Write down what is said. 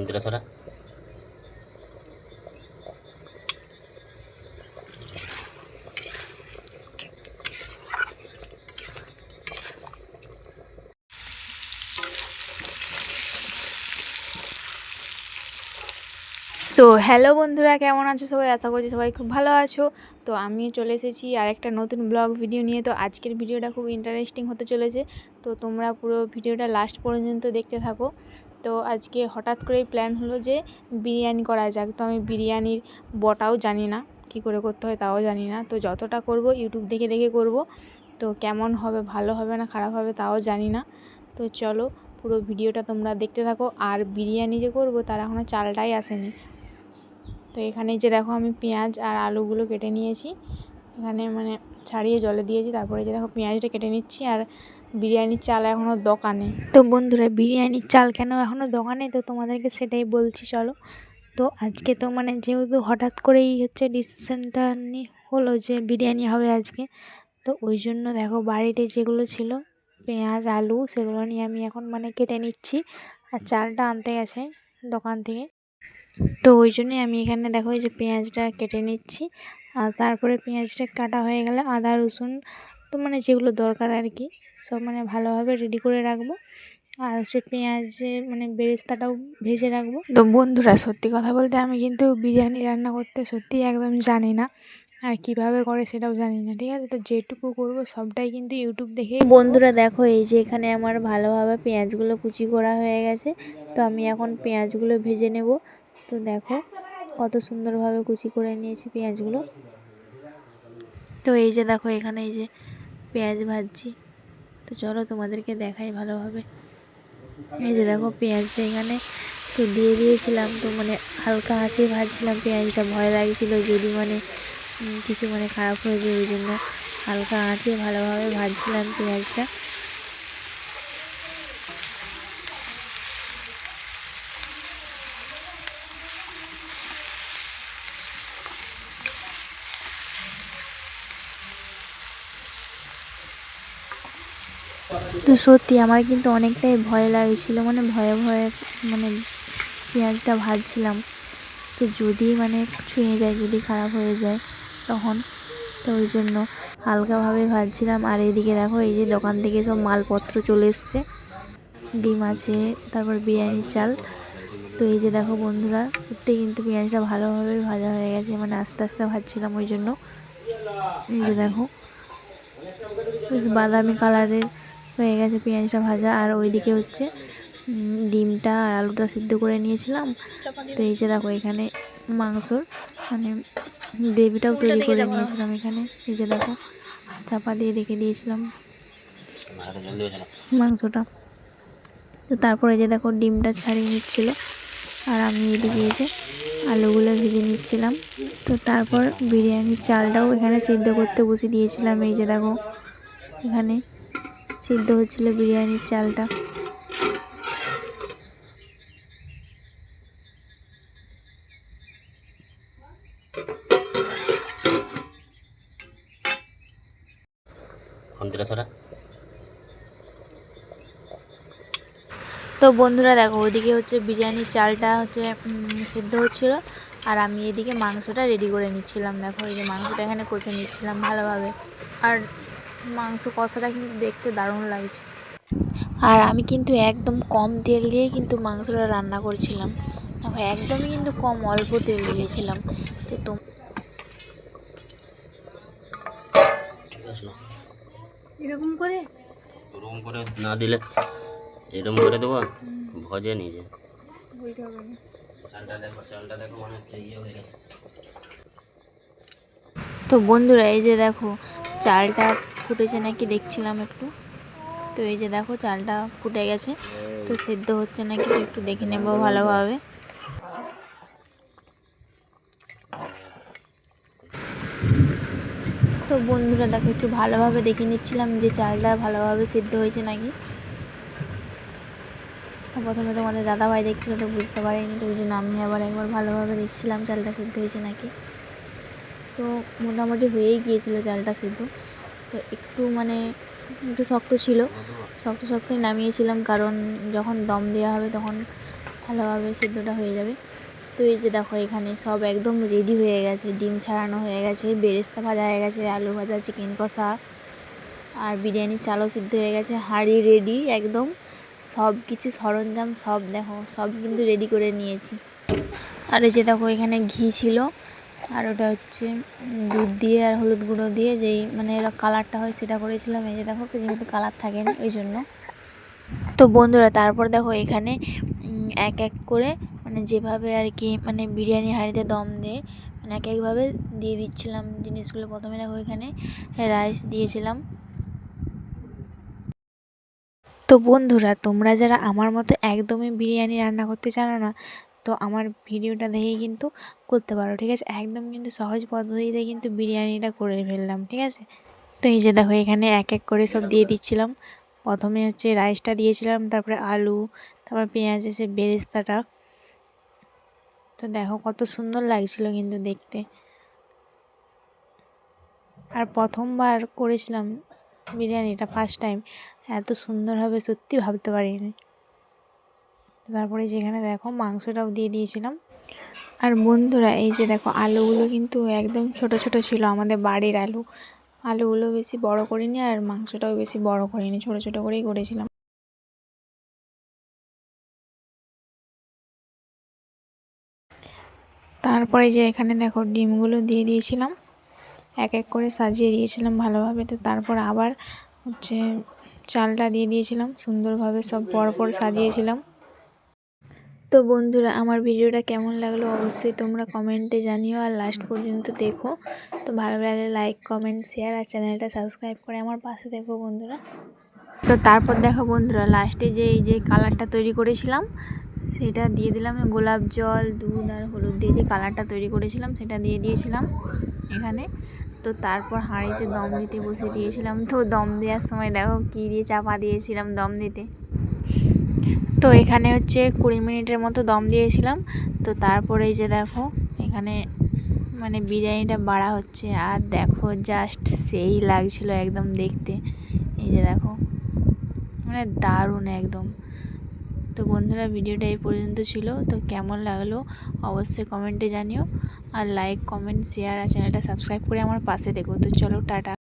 খন্তিটা সরা so hello বন্ধুরা, কেমন আছো সবাই? আশা করছি সবাই খুব ভালো আছো। তো আমি চলে এসেছি আর একটা নতুন ব্লগ ভিডিও নিয়ে। তো আজকের ভিডিওটা খুব ইন্টারেস্টিং হতে চলেছে। তো তোমরা পুরো ভিডিওটা লাস্ট পর্যন্ত দেখতে থাকো। তো আজকে হঠাৎ করেই প্ল্যান হলো যে বিরিয়ানি করা যাক। তো আমি বিরিয়ানির বটাও জানি না, কী করে করতে হয় তাও জানি না। তো যতটা করব ইউটিউব দেখে দেখে করব। তো কেমন হবে, ভালো হবে না খারাপ হবে তাও জানি না। তো চলো পুরো ভিডিওটা তোমরা দেখতে থাকো। আর বিরিয়ানি যে করব তার এখনও চালটাই আসেনি। তো এখানে যে দেখো আমি পেঁয়াজ আর আলুগুলো কেটে নিয়েছি। এখানে মানে ছাড়িয়ে জলে দিয়েছি, তারপরে যে দেখো পেঁয়াজটা কেটে নিচ্ছি। আর বিরিয়ানির চাল এখনও দোকানে। তো বন্ধুরা, বিরিয়ানির চাল কেন এখনও দোকানে? তো তোমাদেরকে সেটাই বলছি, চলো। তো আজকে তো মানে যেহেতু হঠাৎ করেই হচ্ছে ডিসিশানটা হলো যে বিরিয়ানি হবে আজকে, তো ওই জন্য দেখো বাড়িতে যেগুলো ছিল, পেঁয়াজ, আলু, সেগুলো নিয়ে আমি এখন মানে কেটে নিচ্ছি, আর চালটা আনতে গেছে দোকান থেকে। তো ওই জন্যই আমি এখানে দেখো এই যে পেঁয়াজটা কেটে নিচ্ছি, আর তারপরে পেঁয়াজটা কাটা হয়ে গেলে আদা, রসুন তো মানে যেগুলো দরকার আর কি সব মানে ভালোভাবে রেডি করে রাখব। আর হচ্ছে পেঁয়াজে মানে বেরেস্তাটাও ভেজে রাখব। তো বন্ধুরা সত্যি কথা বলতে আমি কিন্তু বিরিয়ানি রান্না করতে সত্যি একদম জানি না আর কীভাবে করে সেটাও জানি না ঠিক আছে? তো যেটুকু করব সবটাই কিন্তু ইউটিউব দেখে বন্ধুরা দেখো এই যে এখানে আমার ভালোভাবে পেঁয়াজগুলো কুচি করা হয়ে গেছে। তো আমি এখন পেঁয়াজগুলো ভেজে নেব। তো দেখো কত সুন্দরভাবে কুচি করে নিয়েছি পেঁয়াজগুলো। তো এই যে দেখো এখানে এই যে পেঁয়াজ ভাজছি। তো চলো তোমাদেরকে দেখাই ভালোভাবে। এই যে দেখো পেঁয়াজটা এখানে তো দিয়ে দিয়েছিলাম তো মানে হালকা আঁচে ভাজছিলাম পেঁয়াজটা, ভয় লাগছিল যদি মানে কিছু মানে খারাপ হয়ে যায় ওই জন্য হালকা আঁচে ভালোভাবে ভাজছিলাম পেঁয়াজটা। তো সত্যি আমার কিন্তু অনেকটাই ভয় লাগছিল মানে ভয়ে ভয়ে মানে পেঁয়াজটা ভাজছিলাম। তো যদি মানে ছুঁয়ে যায়, যদি খারাপ হয়ে যায় তখন, তো ওই জন্য হালকাভাবে ভাজছিলাম। আর এইদিকে দেখো, এই যে দোকান থেকে সব মালপত্র চলে এসছে। ডিম আছে, তারপর বিরিয়ানির চাল। তো এই যে দেখো বন্ধুরা, সত্যি কিন্তু পেঁয়াজটা ভালোভাবে ভাজা হয়ে গেছে মানে আস্তে আস্তে ভাজছিলাম ওই জন্য। এই যে দেখো, বেশ বাদামি কালারের হয়ে গেছে পেঁয়াজটা ভাজা আর ওইদিকে হচ্ছে ডিমটা আর আলুটা সিদ্ধ করে নিয়েছিলাম। তো এই যে দেখো এখানে মাংসর মানে গ্রেভিটাও তৈরি করে নিয়েছিলাম এখানে। এই যে দেখো চাপা দিয়ে রেখে দিয়েছিলাম মাংসটা। তো তারপরে যে দেখো ডিমটা ছাড়িয়ে নিচ্ছিল আর আমি এদিকে যে আলুগুলো ভেজে নিচ্ছিলাম। তো তারপর বিরিয়ানির চালটাও এখানে সিদ্ধ করতে বসে দিয়েছিলাম। এই যে দেখো এখানে সিদ্ধ হচ্ছিল বিরিয়ানির চালটা। তো বন্ধুরা দেখো ওইদিকে হচ্ছে বিরিয়ানির চালটা হচ্ছে সিদ্ধ হচ্ছিল আর আমি এদিকে মাংসটা রেডি করে নিচ্ছিলাম। দেখো এই যে মাংসটা এখানে কষে নিচ্ছিলাম ভালোভাবে। আর মাংস কষাটা কিন্তু দেখতে দারুণ লাগছে। আর আমি কিন্তু একদম কম তেল দিয়ে কিন্তু মাংসটা রান্না করছিলাম। দেখো একদমই কিন্তু কম অল্প তেল দিয়েছিলাম। তো না। এরকম করে? ওরকম করে না দিলে এরকম করে দেবো ভজে নিজে বুঝতে হবে না। চালটা দেখো চালটা দেখো মানে ইয়ে হয়ে গেছে। তো বন্ধুরা এই যে দেখো চালটা ফুটেছে নাকি দেখছিলাম একটু। তো এই যে দেখো, চালটা ফুটে গেছে। তো সেদ্ধ হচ্ছে নাকি একটু দেখে নেব ভালোভাবে। তো বন্ধুরা, দেখো, একটু ভালোভাবে দেখে নিচ্ছিলাম যে চালটা ভালোভাবে সেদ্ধ হয়েছে নাকি। প্রথমে তোমাদের দাদাভাই দেখছিল, তো বুঝতে পারিনি, তো ওই জন্য আমি আবার একবার ভালোভাবে দেখছিলাম চালটা সেদ্ধ হয়েছে নাকি। তো মোটামুটি হয়েই গিয়েছিল চালটা সিদ্ধ। তো একটু মানে একটু শক্ত ছিল। শক্ত শক্তই নামিয়েছিলাম কারণ যখন দম দেওয়া হবে তখন ভালোভাবে সিদ্ধটা হয়ে যাবে। তো এই যে দেখো এখানে সব একদম রেডি হয়ে গেছে। ডিম ছাড়ানো হয়ে গেছে, বেরেস্তা ভাজা হয়ে গেছে, আলু ভাজা চিকেন কষা আর বিরিয়ানির চালও সিদ্ধ হয়ে গেছে, হাঁড়ি রেডি একদম। সব কিছু সরঞ্জাম সব দেখো, সব কিন্তু রেডি করে নিয়েছি। আর এই যে দেখো এখানে ঘি ছিল। আর ওটা হচ্ছে দুধ দিয়ে আর হলুদ গুঁড়ো দিয়ে যেই মানে এরা কালারটা হয় সেটা করেছিলাম। এই যে দেখো যেহেতু কালার থাকে না, ওই জন্য। তো বন্ধুরা, তারপর দেখো এখানে এক এক করে মানে যেভাবে আর কি মানে বিরিয়ানি হাঁড়িতে দম দেয় মানে এক একভাবে দিয়ে দিচ্ছিলাম জিনিসগুলো। প্রথমে দেখো এখানে রাইস দিয়েছিলাম। তো বন্ধুরা, তোমরা যারা আমার মতো একদমই বিরিয়ানি রান্না করতে জানো না তো আমার ভিডিওটা দেখেই কিন্তু করতে পারো, ঠিক আছে? একদম কিন্তু সহজ পদ্ধতিতে কিন্তু বিরিয়ানিটা করে ফেললাম, ঠিক আছে? তো এই যে দেখো, এখানে এক এক করে সব দিয়ে দিচ্ছিলাম। প্রথমে হচ্ছে রাইসটা দিয়েছিলাম, তারপরে আলু, তারপর পেঁয়াজ, এসে বেরেস্তাটা। তো দেখো কত সুন্দর লাগছিল কিন্তু দেখতে। আর প্রথমবার করেছিলাম বিরিয়ানিটা ফার্স্ট টাইম, এত সুন্দর হবে সত্যি ভাবতে পারিনি। তারপরে যেখানে দেখো মাংসটাও দিয়ে দিয়েছিলাম। আর বন্ধুরা, এই যে দেখো আলুগুলো কিন্তু একদম ছোট ছোট ছিল আমাদের বাড়ির আলু। আলুগুলো বেশি বড় করিনি আর মাংসটাও বেশি বড় করিনি, ছোট ছোট করেই করেছিলাম। তারপরে যে এখানে দেখো ডিমগুলো দিয়ে দিয়েছিলাম। এক এক করে সাজিয়ে দিয়েছিলাম ভালোভাবে। তো তারপর আবার হচ্ছে চালটা দিয়ে দিয়েছিলাম। সুন্দরভাবে সব পরপর সাজিয়েছিলাম। তো বন্ধুরা, আমার ভিডিওটা কেমন লাগল অবশ্যই তোমরা কমেন্টে জানিও আর লাস্ট পর্যন্ত দেখো। তো ভালো লাগলে লাইক কমেন্ট শেয়ার আর চ্যানেলটা সাবস্ক্রাইব করে আমার পাশে দেখো বন্ধুরা। তো তারপর দেখো বন্ধুরা লাস্টে যে, এই যে কালারটা তৈরি করেছিলাম, সেটা দিয়ে দিলাম গোলাপ জল, দুধ আর হলুদ দিয়ে যে কালারটা তৈরি করেছিলাম, সেটা দিয়ে দিয়েছিলাম এখানে। তো তারপর হাঁড়িতে দম দিতে বসে দিয়েছিলাম। তো দম দেওয়ার সময় দেখো কী দিয়ে চাপা দিয়েছিলাম দম দিতে। তো এখানে হচ্ছে কুড়ি মিনিটের মতো দম দিয়েছিলাম। তো তারপরে যে দেখো, এখানে মানে বিরিয়ানিটা বাড়া হচ্ছে। আর দেখো জাস্ট সেই লাগছিল একদম দেখতে। এই যে দেখো মানে দারুণ একদম। তো বন্ধুরা, ভিডিওটা এই পর্যন্ত ছিল। তো কেমন লাগল অবশ্যই কমেন্টে জানিও। আর লাইক কমেন্ট শেয়ার আর চ্যানেলটা সাবস্ক্রাইব করে আমার পাশে দেখো তো চলো, টাটা।